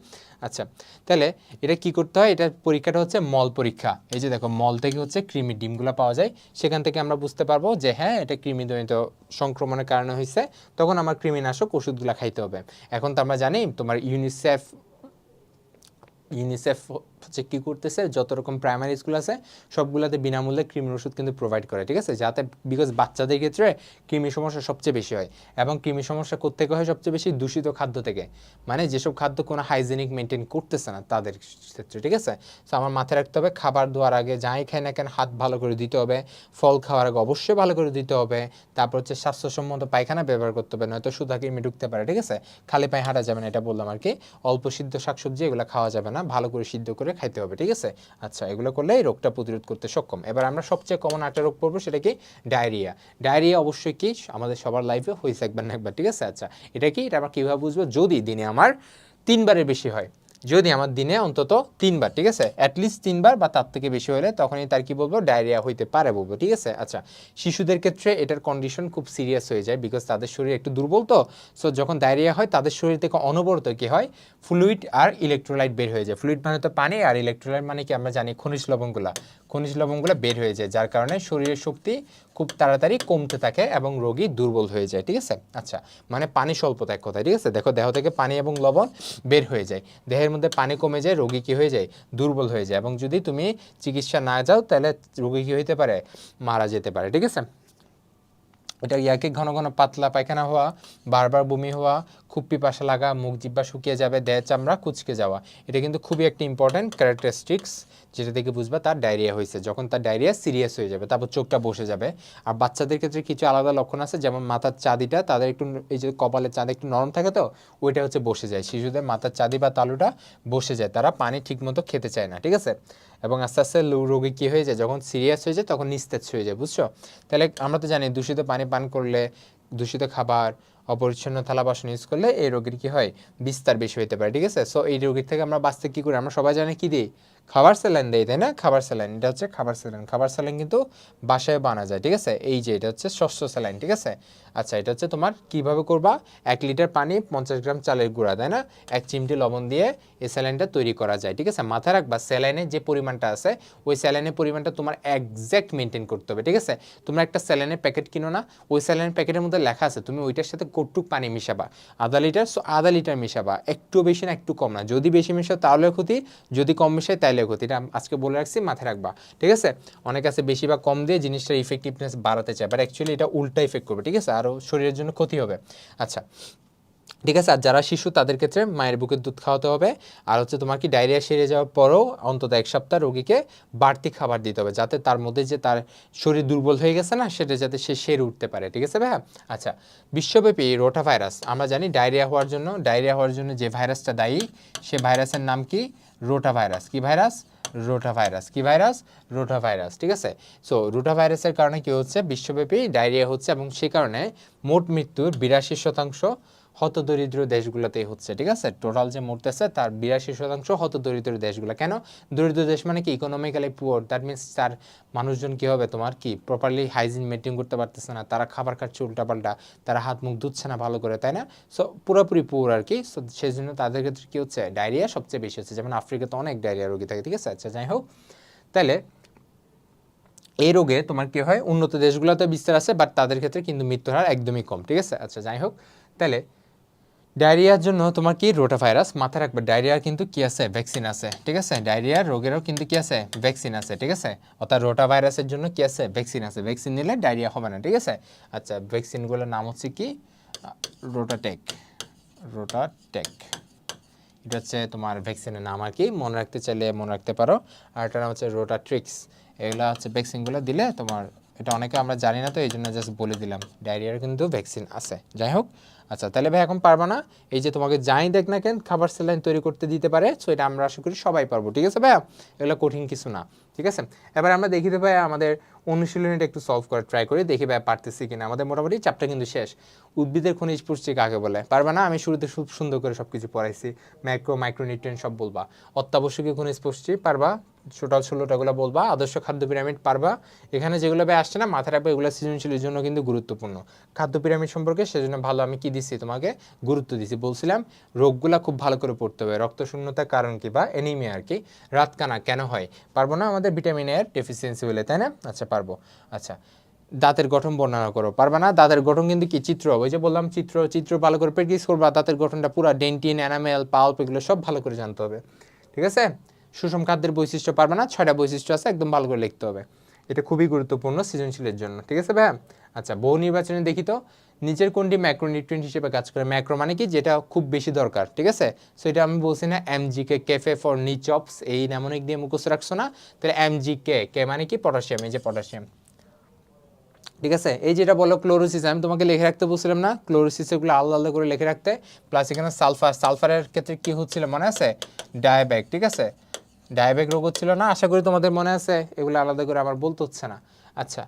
[SPEAKER 1] আচ্ছা তাহলে এটা কি করতে হয়? এটা পরীক্ষাটা হচ্ছে মল পরীক্ষা। এই যে দেখো, মল থেকে হচ্ছে কৃমি ডিমগুলো পাওয়া যায়। সেখান থেকে আমরা বুঝতে পারব যে হ্যাঁ এটা কৃমিজনিত সংক্রমণের কারণে হয়েছে তখন আমার কৃমিনাশক ওষুধগুলো খাইতে হবে। এখন তো আমরা জানি তোমার ইউনিসেফ ইউনিসেফ হচ্ছে কী করতেছে, যত রকম প্রাইমারি স্কুল আছে, সবগুলোতে বিনামূল্যে কৃমির ওষুধ কিন্তু প্রোভাইড করে, ঠিক আছে? যাতে বিকজ বাচ্চাদের ক্ষেত্রে কৃমি সমস্যা সবচেয়ে বেশি হয় এবং কৃমি সমস্যা কোথেকে হয়? সবচেয়ে বেশি দূষিত খাদ্য থেকে। মানে যেসব খাদ্য কোনো হাইজেনিক মেনটেন করতেছে না তাদের ক্ষেত্রে, ঠিক আছে? সো আমার মাথায় রাখতে হবে, খাবার দেওয়ার আগে যাই খাই না কেন হাত ভালো করে দিতে হবে, ফল খাওয়ার আগে অবশ্যই ভালো করে দিতে হবে, তারপর হচ্ছে স্বাস্থ্যসম্মত পায়খানা ব্যবহার করতে হবে, নয়তো সুধা কৃমি ঢুকতে পারে, ঠিক আছে? খালি পায়ে হাঁটা যাবে না, এটা বললাম আর কি। অল্প সিদ্ধ শাকসবজি এগুলো খাওয়া যাবে না, ভালো করে সিদ্ধ করে খাইতে হবে, ঠিক আছে? আচ্ছা এগুলো করলে রোগটা প্রতিরোধ করতে সক্ষম। এবার আমরা সবচেয়ে কমন আটটা রোগ পড়ব, সেটা কি? ডায়রিয়া। ডায়রিয়া অবশ্যই কি? আমাদের সবার লাইফে হয়েছে একবার না একবার, ঠিক আছে? আচ্ছা এটা কি? এটা আমরা কীভাবে বুঝব? যদি দিনে আমার তিনবারের বেশি হয়। যদি আমার দিনে অন্তত তিনবার, ঠিক আছে? অ্যাটলিস্ট তিনবার বা তার থেকে বেশি হলে তখনই তার কি বলব? ডায়রিয়া হইতে পারে বলব, ঠিক আছে? আচ্ছা শিশুদের ক্ষেত্রে এটার কন্ডিশন খুব সিরিয়াস হয়ে যায় বিকজ তাদের শরীর একটু দুর্বল তো। সো যখন ডায়রিয়া হয়, তাদের শরীর থেকে অনবরত কি হয়? ফ্লুইড আর ইলেকট্রোলাইট বের হয়ে যায়। ফ্লুইড মানে তো পানি আর ইলেকট্রোলাইট মানে কি আমরা জানি? খনিজ লবণগুলা। খনিজ লবণগুলো বের হয়ে যায়, যার কারণে শরীরের শক্তি খুব তাড়াতাড়ি কমতে থাকে এবং রোগী দুর্বল হয়ে যায়, ঠিক আছে? আচ্ছা মানে পানি স্বল্পতা এক কথায়, ঠিক আছে? দেখো, দেহ থেকে পানি এবং লবণ বের হয়ে যায়। দেহের মধ্যে পানি কমে যায়, রোগী কি হয়ে যায়? দুর্বল হয়ে যায়। এবং যদি তুমি চিকিৎসা না যাও, তাহলে রোগী কি হইতে পারে? মারা যেতে পারে, ঠিক আছে? এটা ইয়াকে ঘন ঘন পাতলা পায়খানা হওয়া, বারবার বমি হওয়া, খুব পিপাসা লাগা, মুখ জিব্বা শুকিয়ে যাবে, দেহ চামড়া কুচকে যাওয়া, এটা কিন্তু খুবই একটা ইম্পর্ট্যান্ট ক্যারেক্টারিস্টিক্স যেটা থেকে বুঝবা তার ডায়রিয়া হয়েছে। যখন তার ডায়রিয়া সিরিয়াস হয়ে যাবে, তারপর চোখটা বসে যাবে। আর বাচ্চাদের ক্ষেত্রে কিছু আলাদা লক্ষণ আছে, যেমন মাথার চাঁদিটা, তাদের একটু এই যে কপালের চাঁদ একটু নরম থাকে তো, ওইটা হচ্ছে বসে যায়। শিশুদের মাথার চাঁদি বা তালুটা বসে যায়। তারা পানি ঠিকমতো খেতে চায় না, ঠিক আছে? এবং আস্তে আস্তে রোগী কী হয়ে যায়? যখন সিরিয়াস হয়ে যায়, তখন নিস্তেজ হয়ে যায়, বুঝছ? তাহলে আমরা তো জানি দূষিত পানি পান করলে, দূষিত খাবার, অপরিচ্ছন্ন থালা বাসন ইউজ করলে এই রোগীর কি হয়? বিস্তার বেশি হতে পারে, ঠিক আছে? সো এই রোগীর থেকে আমরা বাঁচতে কী করি? আমরা সবাই জানি কী দিই? খাবার স্যালাইন দেয়, তাই না? খাবার স্যালাইন, এটা হচ্ছে খাবার স্যালাইন। খাবার স্যালাইন কিন্তু বাসায় বানা যায়, ঠিক আছে? এই যে, এটা হচ্ছে শস্য স্যালাইন, ঠিক আছে? আচ্ছা এটা হচ্ছে তোমার কীভাবে করবা? এক লিটার পানি, পঞ্চাশ গ্রাম চালের গুঁড়া, তাই না? এক চিমটি লবণ দিয়ে এই স্যালাইনটা তৈরি করা যায়, ঠিক আছে? মাথায় রাখবা, স্যালাইনের যে পরিমাণটা আছে, ওই স্যালাইনের পরিমাণটা তোমার একজ্যাক্ট মেনটেন করতে হবে, ঠিক আছে? তোমরা একটা স্যালাইনের প্যাকেট কিনো না, ওই স্যালাইনের প্যাকেটের মধ্যে লেখা আছে, তুমি ওইটার সাথে কটুক পানি মিশাবা। আধা লিটার, সো আধা লিটার মিশাবা। একটু বেশি না, একটু কম না। যদি বেশি মিশাও তাহলে ক্ষতি, যদি কম মিশায় তাহলেও ক্ষতি এটা আজকে বলে রাখছি, মাথায় রাখবা, ঠিক আছে? অনেক আছে বেশি বা কম দিয়ে জিনিসটার ইফেক্টিভনেস বাড়াতে চায় বাট অ্যাকচুয়ালি এটা উল্টা ইফেক্ট করবে, ঠিক আছে? আরও শরীরের জন্য ক্ষতি হবে। আচ্ছা ঠিক আছে? আর যারা শিশু, তাদের ক্ষেত্রে মায়ের বুকের দুধ খাওয়াতে হবে, আর হচ্ছে তোমার কি ডায়রিয়া সেরে যাওয়ার পরও অন্তত এক সপ্তাহ রোগীকে বাড়তি খাবার দিতে হবে, যাতে তার মধ্যে যে তার শরীর দুর্বল হয়ে গেছে না, সেটা যাতে সে সেরে উঠতে পারে, ঠিক আছে ভাইয়া? আচ্ছা বিশ্বব্যাপী রোটা ভাইরাস, আমরা জানি ডায়রিয়া হওয়ার জন্য, ডায়রিয়া হওয়ার জন্য যে ভাইরাসটা দায়ী, সে ভাইরাসের নাম কি? রোটা ভাইরাস কি ভাইরাস? রোটা ভাইরাস কি ভাইরাস? রোটা ভাইরাস ঠিক আছে? সো রোটা ভাইরাসের কারণে কি হচ্ছে? বিশ্বব্যাপী ডায়রিয়া হচ্ছে এবং সে কারণে মোট মৃত্যুর বিরাশি শতাংশ হতদরিদ্র দেশগুলোতেই হচ্ছে, ঠিক আছে? টোটাল যে মরতেছে তার বিরাশি শতাংশ হতদরিদ্র দেশগুলো। কেন? দরিদ্র দেশ মানে কি? ইকোনমিক্যালি পুয়ার দ্যাট মিনস তার মানুষজন কি হবে? তোমার কি? প্রপারলি হাইজিন মেনটেন করতে পারতেছে না। তারা খাবার খাচ্ছে উল্টাপাল্টা। তারা হাত মুখ ধুচ্ছে না ভালো করে, তাই না? সো পুরোপুরি পুয়ার আর কি। সো সেই জন্য তাদের ক্ষেত্রে কি হচ্ছে? ডায়রিয়া সবচেয়ে বেশি হচ্ছে। যেমন আফ্রিকাতে অনেক ডায়রিয়া রোগী থাকে, ঠিক আছে? আচ্ছা যাই হোক। তাহলে এই রোগে তোমার কি হয়? উন্নত দেশগুলোতে বিস্তার আছে বাট তাদের ক্ষেত্রে কিন্তু মৃত্যুর হার একদমই কম, ঠিক আছে? আচ্ছা যাই হোক। তাহলে ডায়রিয়ার জন্য তোমার কি রোটা ভাইরাস মাথায় রাখবে, ডায়রিয়ার কিন্তু কি আছে? ভ্যাকসিন আছে, ঠিক আছে? ডায়রিয়ার রোগেরও কিন্তু কি আছে? ভ্যাকসিন আছে, ঠিক আছে? অর্থাৎ রোটা ভাইরাসের জন্য কি আছে? ভ্যাকসিন আছে। ভ্যাকসিন নিলে ডায়রিয়া হবে না, ঠিক আছে? আচ্ছা ভ্যাকসিনগুলোর নাম হচ্ছে কি? রোটাটেক রোটাটেক। এটা হচ্ছে তোমার ভ্যাকসিনের নাম আর কি। মনে রাখতে চাইলে মনে রাখতে পারো। আর এটার নাম হচ্ছে রোটাট্রিক্স। এগুলো হচ্ছে ভ্যাকসিনগুলো দিলে তোমার, এটা অনেকে আমরা জানি না তো এই জন্য জাস্ট বলে দিলাম। ডায়রিয়ার কিন্তু ভ্যাকসিন আছে। যাই হোক আচ্ছা তাহলে ভাই এখন পারবা না। এই যে তোমাকে যাই দেখ না কেন খাবার স্যালাইন তৈরি করতে দিতে পারে সো এটা আমরা আশা করি সবাই পারব, ঠিক আছে ভাইয়া? এগুলো কঠিন কিছু না, ঠিক আছে? এবার আমরা দেখি ভাই আমাদের অনুশীলনীটা একটু সলভ করে ট্রাই করি, দেখি ভাই পারতেছি কিনা। আমাদের মোটামুটি চ্যাপ্টার কিন্তু শেষ। উদ্ভিদের খনিজ পুষ্টি কাকে বলে? পারবা না? আমি শুরুতে খুব সুন্দর করে সব কিছু পড়াইছি। ম্যাক্রো মাইক্রোনিউট্রিয়েন্ট সব বলবা। অত্যাবশ্যকীয় খনিজ পুষ্টি পারবা টোটাল ষোলোটাগুলো বলবা। আদর্শ খাদ্য পিরামিড পারবা। এখানে যেগুলো ভাই আসছে না, মাথায় রাখবে এগুলো সৃজনশীলের জন্য কিন্তু গুরুত্বপূর্ণ। খাদ্য পিরামিড সম্পর্কে সেজন্য ভালো আমি কি দিচ্ছি তোমাকে গুরুত্ব দিচ্ছি বলছিলাম, রোগগুলা খুব ভালো করে পড়তে হবে। রক্ত শূন্যতার কারণ কি বা এনিমিয়া আর কি? রাতকানা কেন হয়? পারব না আমাদের ভিটামিন এর ডেফিসিয়েন্সি হলে, তাই না? আচ্ছা পারব। আচ্ছা দাঁতের গঠন বর্ণনা করো। পারবা না? দাঁতের গঠন কিন্তু কি? চিত্র। ওই যে বললাম, চিত্র চিত্র ভালো করে প্র্যাকটিস করবা, দাঁতের গঠনটা পুরো ডেন্টিন অ্যানামেল পাল্প এগুলো সব ভালো করে জানতে হবে। ঠিক আছে? সুষম খাদ্যের বৈশিষ্ট্য পারবে না? ছয়টা বৈশিষ্ট্য আছে, একদম ভালো করে লিখতে হবে। এটা খুবই গুরুত্বপূর্ণ সৃজনশীলের জন্য। ঠিক আছে ভাইয়া? আচ্ছা বহু নির্বাচনে দেখি তো। নিচের কোনটি ম্যাক্রোনিউট্রিয়েন্ট হিসেবে কাজ করে ম্যাক্রো মানে কি? যেটা খুব বেশি দরকার, ঠিক আছে? সো এটা আমি বলছি না এমজিকে কেফে ফর নিচপস এই নামনিক দিয়ে মুখস্থ রাখছো না? তাহলে এমজিকে কে মানে কি? পটাশিয়াম এই যে পটাশিয়াম ঠিক আছে? এই যেটা বলো ক্লোরোসিস আমি তোমাকে লিখে রাখতে বলছিলাম না? ক্লোরোসিস এগুলো আলাদা আলাদা করে লিখে রাখতে। প্লাস এখানে সালফার সালফারের ক্ষেত্রে কি হচ্ছিল মনে আছে? ডায়াবেক ঠিক আছে? ডায়াবেক রোগ হচ্ছিল না? আশা করি তোমাদের মনে আছে। এগুলো আলাদা করে আমার বলতে হচ্ছে না। আচ্ছা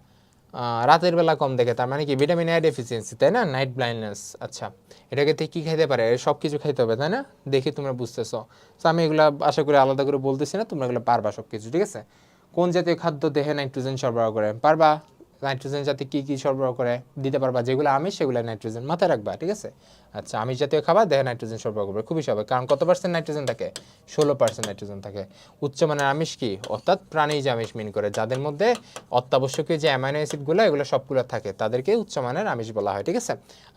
[SPEAKER 1] রাতের বেলা কম দেখে, তার মানে কি ভিটামিন এ ডেফিসিয়েন্সি তাই না? নাইট ব্লাইন্ডনেস আচ্ছা। এটাকে থেকে কী খাইতে পারে? সব কিছু খাইতে হবে, তাই না? দেখি তোমরা বুঝতেছ। তো আমি এগুলো আশা করি আলাদা করে বলতেছি না, তোমরা এগুলো পারবা সব কিছু ঠিক আছে? কোন জাতীয় খাদ্য দেহে নাইট্রোজেন সরবরাহ করে? পারবা? নাইট্রোজেন জাতীয় কী কী সরবরাহ করে দিতে পারবা? যেগুলো আমি সেগুলো নাইট্রোজেন মাথায় রাখবা, ঠিক আছে? আচ্ছা আমি জাতীয় খাবার, দেহে নাইট্রোজেন সরবরাহ করবে, খুবই স্বাভাবিক। কারণ কত পার্সেন্ট নাইট্রোজেন থাকে? ষোলো পার্সেন্ট নাইট্রোজেন থাকে। উচ্চমানের আমিষ কি? অর্থাৎ প্রাণীজ আমিষ মিন করে, যাদের মধ্যে অত্যাবশ্যকীয় যে অ্যামাইনো অ্যাসিডগুলো এগুলো সবগুলো থাকে, তাদেরকে উচ্চমানের আমিষ বলা হয়, ঠিক আছে?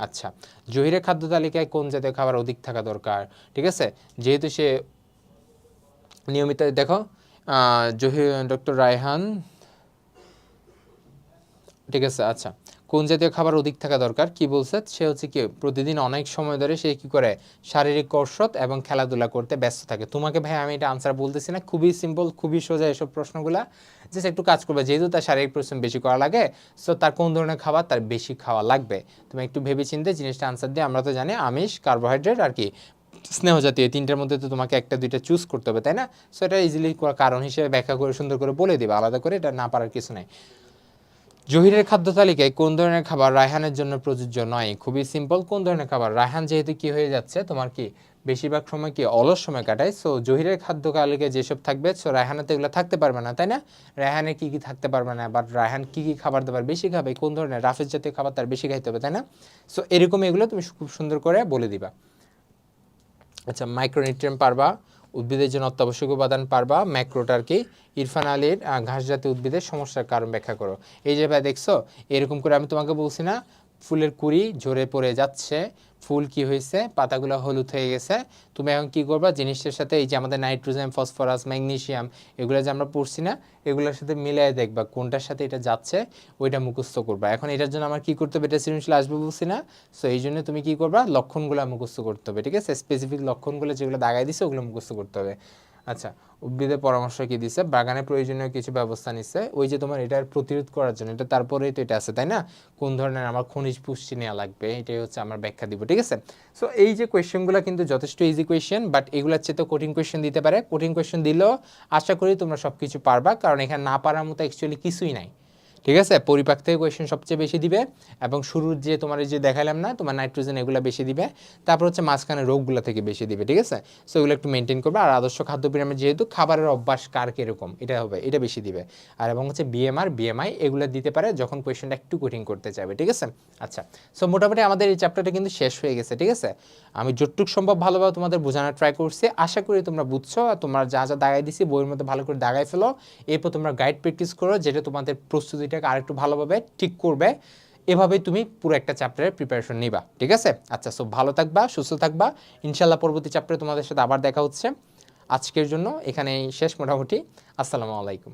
[SPEAKER 1] আচ্ছা জহিরের খাদ্য তালিকায় কোন জাতীয় খাবার অধিক থাকা দরকার, ঠিক আছে? যেহেতু সে নিয়মিত, দেখো জহির ডক্টর রায়হান ঠিক আছে আচ্ছা। কোন জাতীয় খাবার অধিক থাকা দরকার? কি বলছে? সে হচ্ছে কি, প্রতিদিন অনেক সময় ধরে সে কি করে? শারীরিক কসরত এবং খেলাধুলা করতে ব্যস্ত থাকে। তোমাকে ভাই, আমি এটা আনসার বলতেছি না। খুবই সিম্পল খুবই সোজা এসব প্রশ্নগুলা। জাস্ট একটু কাজ করবে। যেহেতু তার শারীরিক পরিশ্রম বেশি করা লাগে সো তার কোন ধরনের খাবার তার বেশি খাওয়া লাগবে? তুমি একটু ভেবে চিন্তে জিনিসটা আনসার দিয়ে আমরা তো জানি, আমিষ কার্বোহাইড্রেট আর কি, স্নেহ জাতীয় তিনটার মধ্যে তো তোমাকে একটা, দুইটা চুজ করতে হবে, তাই না? সো এটা ইজিলি কারণ হিসেবে ব্যাখ্যা করে, সুন্দর করে বলে দিবে। আলাদা করে এটা না পারার কিছু নেই। জহিরের খাদ্য তালিকায় কোন ধরনের খাবার রায়হানের জন্য প্রযোজ্য নয়? খুবই সিম্পল কোন ধরনের খাবার? রায়হান যেহেতু কি হয়ে যাচ্ছে, তোমার কি বেশিরভাগ সময় কি অলস সময় কাটায়? সো জহিরের খাদ্য তালিকায় যেসব থাকবে সো রায়হানে তো এগুলো থাকতে পারবে না, তাই না? রায়হানে কি কি থাকতে পারবে না বাট রায়হান কি কি খাবার দাবার বেশি খাবে, কোন ধরনের রাফেজ জাতীয় খাবার তার বেশি খাইতে হবে, তাই না? সো এরকম এগুলো তুমি খুব সুন্দর করে বলে দিবা। আচ্ছা মাইক্রোনিউট্রিয়েন্ট পারবা উদ্ভিদের জন্য অত্যাবশ্যক উপাদান পারবা ম্যাক্রোটার কি ইরফান আলীর ঘাস জাতীয় উদ্ভিদের সমস্যার কারণ ব্যাখ্যা করো। এই যে ভাই দেখছ, এরকম করে আমি তোমাকে বলছি না ফুলের কুড়ি ঝরে পড়ে যাচ্ছে। ফুল কি হয়েছে? পাতাগুলো হলুদ হয়ে গেছে। তুমি এখন কি করবা? জিনিসটার সাথে এই যে আমাদের নাইট্রোজেন, ফসফরাস, ম্যাগনেসিয়াম এগুলো যে আমরা পড়ছি না, এগুলোর সাথে মিলাই দেখবা কোনটার সাথে এটা যাচ্ছে, ওইটা মুখস্থ করবা। এখন এটার জন্য আমার কি করতে হবে? এটা সৃজনশীল আসবে বলছি না। সো এই জন্য তুমি কি করবা? লক্ষণগুলো মুখস্থ করতে হবে, ঠিক আছে? স্পেসিফিক লক্ষণগুলো যেগুলো দাগাই দিছে, ওগুলো মুখস্থ করতে হবে। আচ্ছা উদ্ভিদের পরামর্শ কি দিছে? বাগানে প্রয়োজনীয় কিছু ব্যবস্থা নিচ্ছে ওই যে তোমার এটার প্রতিরোধ করার জন্য, এটা তারপরেই তো এটা আছে, তাই না? কোন ধরনের আমার খনিজ পুষ্টি নেওয়া লাগবে, এটাই হচ্ছে আমার ব্যাখ্যা দিব, ঠিক আছে? সো এই যে কোয়েশ্চেনগুলো কিন্তু যথেষ্ট ইজি কোয়েশ্চেন বাট এগুলোর চেয়ে তো কঠিন কোয়েশ্চেন দিতে পারে। কঠিন কোয়েশ্চেন দিলেও আশা করি তোমরা সব কিছু পারবা, কারণ এখানে না পারার মতো অ্যাকচুয়ালি কিছুই নাই। ঠিক আছে? পরিপাক থেকে কোয়েশ্চেন সবচেয়ে বেশি দিবে এবং শুরুর যে তোমার এই যে দেখালাম না, তোমার নাইট্রোজেন এগুলো বেশি দিবে। তারপর হচ্ছে মাঝখানে রোগগুলো থেকে বেশি দিবে, ঠিক আছে? সো এগুলো একটু মেনটেন করবে। আর আদর্শ খাদ্য পিরামিড যেহেতু, খাবারের অভ্যাস কার কীরকম? এটা হবে, এটা বেশি দিবে। আর এবং হচ্ছে বিএমআর বিএমআই এগুলো দিতে পারে যখন কোয়েশ্চেনটা একটু কঠিন করতে চাইবে, ঠিক আছে? আচ্ছা সো মোটামুটি আমাদের এই চ্যাপ্টারটা কিন্তু শেষ হয়ে গেছে, ঠিক আছে? আমি যতটুক সম্ভব ভালোভাবে তোমাদের বোঝানোর ট্রাই করছি। আশা করি তোমরা বুঝছ। আর তোমরা যা যা দাগাই দিছি, বইয়ের মধ্যে ভালো করে দাগাই ফেলো। এরপর তোমরা গাইড প্র্যাকটিস করো, যেটা তোমাদের প্রস্তুতিটাকে আরেকটু ভালোভাবে ঠিক করবে। এভাবেই তুমি পুরো একটা চ্যাপ্টারের প্রিপারেশন নিবা, ঠিক আছে? আচ্ছা সব ভালো থাকবা, সুস্থ থাকবা। ইনশাল্লাহ পরবর্তী চ্যাপ্টারে তোমাদের সাথে আবার দেখা হচ্ছে। আজকের জন্য এখানেই শেষ মোটামুটি। আসসালামু আলাইকুম।